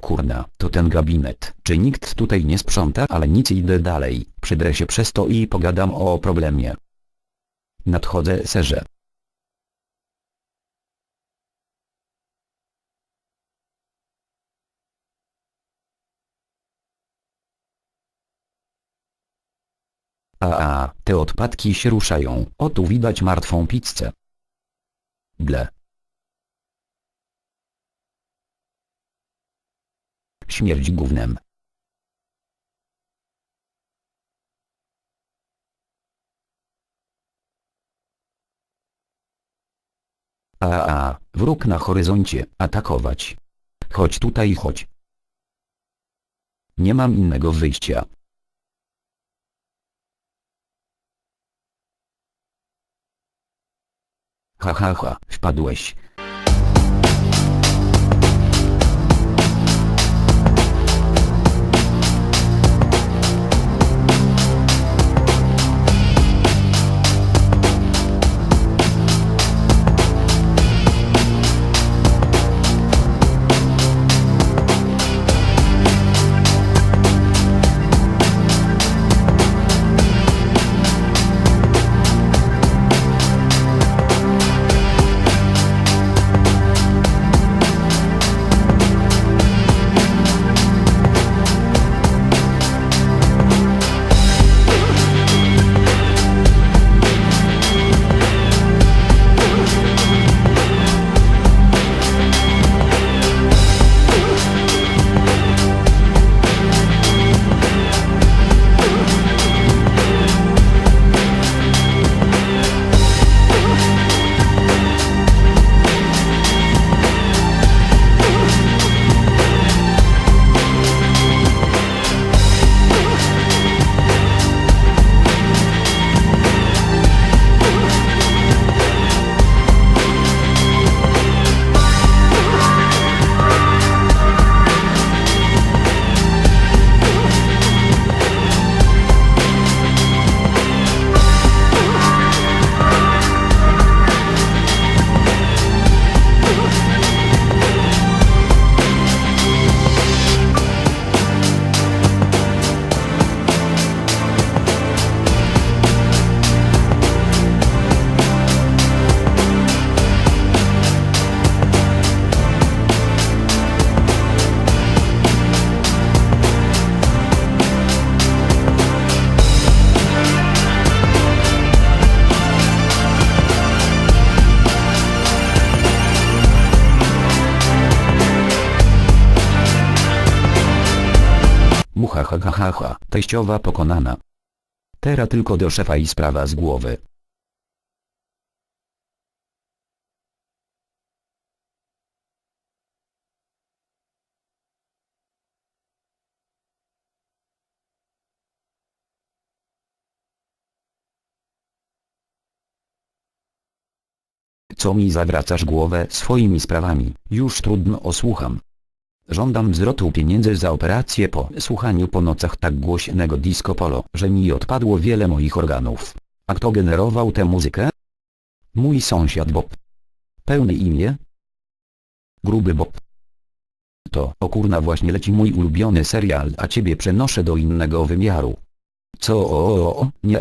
kurna, to ten gabinet. Czy nikt tutaj nie sprząta? Ale nic idę dalej. Przydrę się przez to i pogadam o problemie. Nadchodzę serze. A, te odpadki się ruszają. O tu widać martwą pizzę. Ble. Śmierć gównem. A, a, wróg na horyzoncie, atakować. Chodź tutaj, chodź. Nie mam innego wyjścia. Ha ha ha, wpadłeś. Mucha ha ha ha ha, teściowa pokonana. Teraz tylko do szefa i sprawa z głowy. Co mi zawracasz głowę swoimi sprawami, już trudno osłucham. Żądam zwrotu pieniędzy za operację po słuchaniu po nocach tak głośnego disco polo, że mi odpadło wiele moich organów. A kto generował tę muzykę? Mój sąsiad Bob. Pełne imię? Gruby Bob. To, o kurna właśnie leci mój ulubiony serial, a ciebie przenoszę do innego wymiaru. Co o, o, o nie.